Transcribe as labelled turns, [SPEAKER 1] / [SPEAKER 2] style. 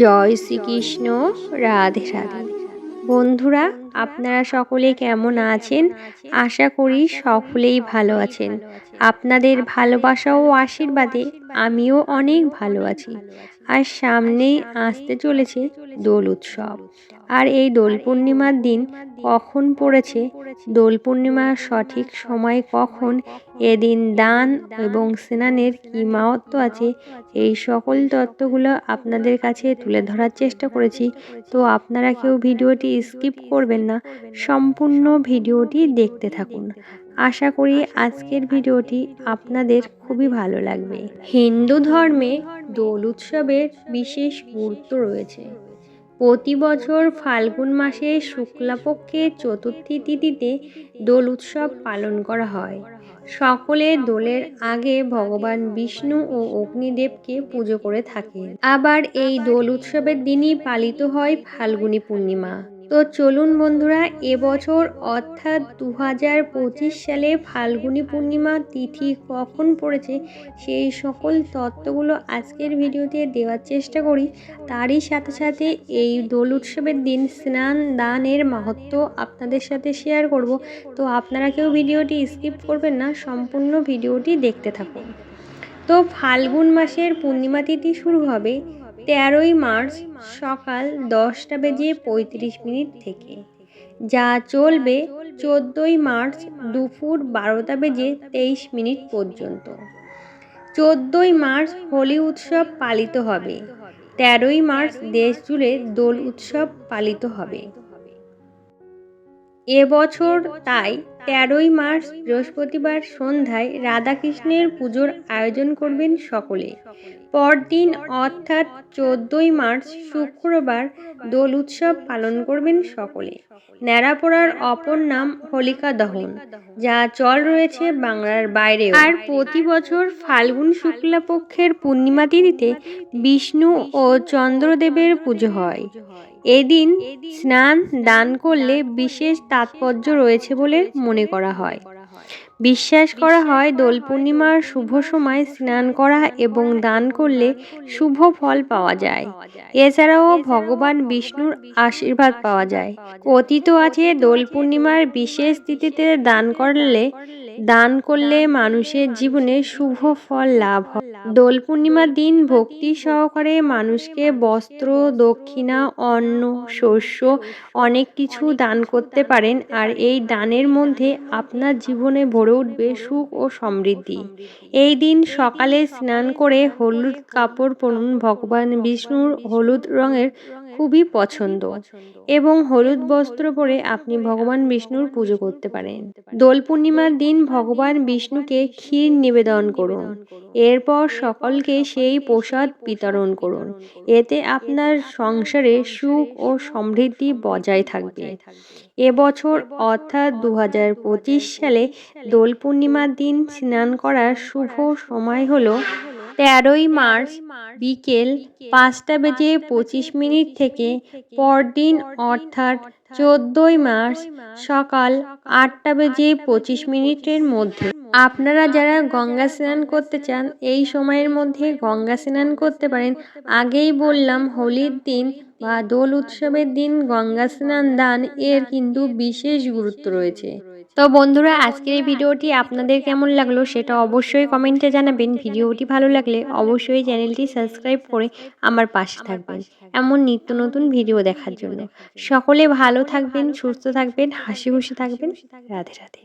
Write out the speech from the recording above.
[SPEAKER 1] জয় শ্রীকৃষ্ণ রাধে রাধে। বন্ধুরা আপনারা সকলে কেমন আছেন? আশা করি সকলেই ভালো আছেন। আপনাদের ভালোবাসা ও আশীর্বাদে আমিও অনেক ভালো আছি। আর সামনেই আসতে চলেছে দোল উৎসব। আর এই দোল পূর্ণিমার দিন কখন পড়েছে? দোল পূর্ণিমার সঠিক সময় কখন? এদিন দান এবং স্নানের কী মাহাত্ম আছে? এই সকল তত্ত্বগুলো আপনাদের কাছে তুলে ধরার চেষ্টা করেছি। তো আপনারা কেউ ভিডিওটি স্কিপ করবেন না। সম্পূর্ণ ভিডিওটি দেখতে থাকুন। আশা করি আজকের ভিডিওটি আপনাদের খুবই ভালো লাগবে। হিন্দু ধর্মে দোল উৎসবের বিশেষ গুরুত্ব রয়েছে। প্রতি বছর ফাল্গুন মাসে শুক্লাপক্ষের চতুর্থী তিথিতে দোল উৎসব পালন করা হয়। সকলে দোলের আগে ভগবান বিষ্ণু ও অগ্নিদেবকে পুজো করে থাকেন। আবার এই দোল উৎসবের দিনই পালিত হয় ফাল্গুনী পূর্ণিমা। তো চলুন বন্ধুরা, এবছর অর্থাৎ দু হাজার পঁচিশ সালে ফাল্গুনী পূর্ণিমা তিথি কখন পড়েছে সেই সকল তত্ত্বগুলো আজকের ভিডিওতে দেওয়ার চেষ্টা করি। তারই সাথে সাথে এই দোল উৎসবের দিন স্নান দানের মাহাত্ম আপনাদের সাথে শেয়ার করব। তো আপনারা কেউ ভিডিওটি স্কিপ করবেন না, সম্পূর্ণ ভিডিওটি দেখতে থাকুন। তো ফাল্গুন মাসের পূর্ণিমা তিথি শুরু হবে তেরোই মার্চ সকাল দশটা বেজে পঁয়ত্রিশ মিনিট থেকে, যা চলবে চোদ্দোই মার্চ দুপুর বারোটা বেজে তেইশ মিনিট পর্যন্ত। চোদ্দোই মার্চ হোলি উৎসব পালিত হবে। তেরোই মার্চ দেশ জুড়ে দোল উৎসব পালিত হবে। এবছর তাই তেরোই মার্চ, বৃহস্পতিবার সন্ধ্যায় রাধাকৃষ্ণের পুজোর আয়োজন করবেন সকলে। পরদিন অর্থাৎ চোদ্দই মার্চ, শুক্রবার দোল উৎসব পালন করবেন সকলে। ন্যাড়াপোড়ার অপর নাম হোলিকা দহন, যা চল রয়েছে বাংলার বাইরে আর প্রতি বছর ফাল্গুন শুক্লাপক্ষের পূর্ণিমা তিথিতে বিষ্ণু ও চন্দ্রদেবের পুজো হয়। এদিন স্নান দান করলে বিশেষ তাৎপর্য রয়েছে বলে মনে করা হয়। বিশ্বাস করা হয় দোল পূর্ণিমার শুভ সময় স্নান করা এবং দান করলে শুভ ফল পাওয়া যায়। এছাড়াও ভগবান বিষ্ণুর আশীর্বাদ পাওয়া যায়। কথিত আছে, দোল পূর্ণিমার বিশেষ তিথিতে দান করলে দান করলে মানুষের জীবনে শুভ ফল লাভ হয়। দোল পূর্ণিমার দিন ভক্তি সহকারে মানুষকে বস্ত্র, দক্ষিণা, অন্ন, শস্য, অনেক কিছু দান করতে পারেন। আর এই দানের মধ্যে আপনার জীবনে ভরে উঠবে সুখ ও সমৃদ্ধি। এই দিন সকালে স্নান করে হলুদ কাপড় পরুন ভগবান বিষ্ণুর হলুদ রঙের খুবই পছন্দ। এবং হলুদ বস্ত্র পরে আপনি ভগবান বিষ্ণুর পুজো করতে পারেন। দোল পূর্ণিমার দিন ভগবান বিষ্ণুকে ক্ষীর নিবেদন করুন। এরপর সকলকে সেই প্রসাদ বিতরণ করুন। এতে আপনার সংসারে সুখ ও সমৃদ্ধি বজায় থাকবে। এবছর অর্থাৎ দু হাজার পঁচিশ সালে দোল পূর্ণিমার দিন স্নান করার শুভ সময় হলো তেরোই মার্চ বিকেল পাঁচটা বেজে পঁচিশ মিনিট থেকে পরদিন অর্থাৎ চোদ্দোই মার্চ সকাল আটটা বেজে পঁচিশ মিনিটের মধ্যে। আপনারা যারা গঙ্গা স্নান করতে চান, এই সময়ের মধ্যে গঙ্গা স্নান করতে পারেন। আগেই বললাম, হোলির দিন বা দোল উৎসবের দিন গঙ্গা স্নান দান এর কিন্তু বিশেষ গুরুত্ব রয়েছে। তো বন্ধুরা আজকের এই ভিডিওটি আপনাদের কেমন লাগল সেটা অবশ্যই কমেন্টে জানাবেন। ভিডিওটি ভালো লাগলে অবশ্যই চ্যানেলটি সাবস্ক্রাইব করে আমার পাশে থাকবেন। এমন নিত্য নতুন ভিডিও দেখার জন্য। সকলে ভালো থাকবেন সুস্থ থাকবেন। হাসি খুশি থাকবেন। রাধে রাধে।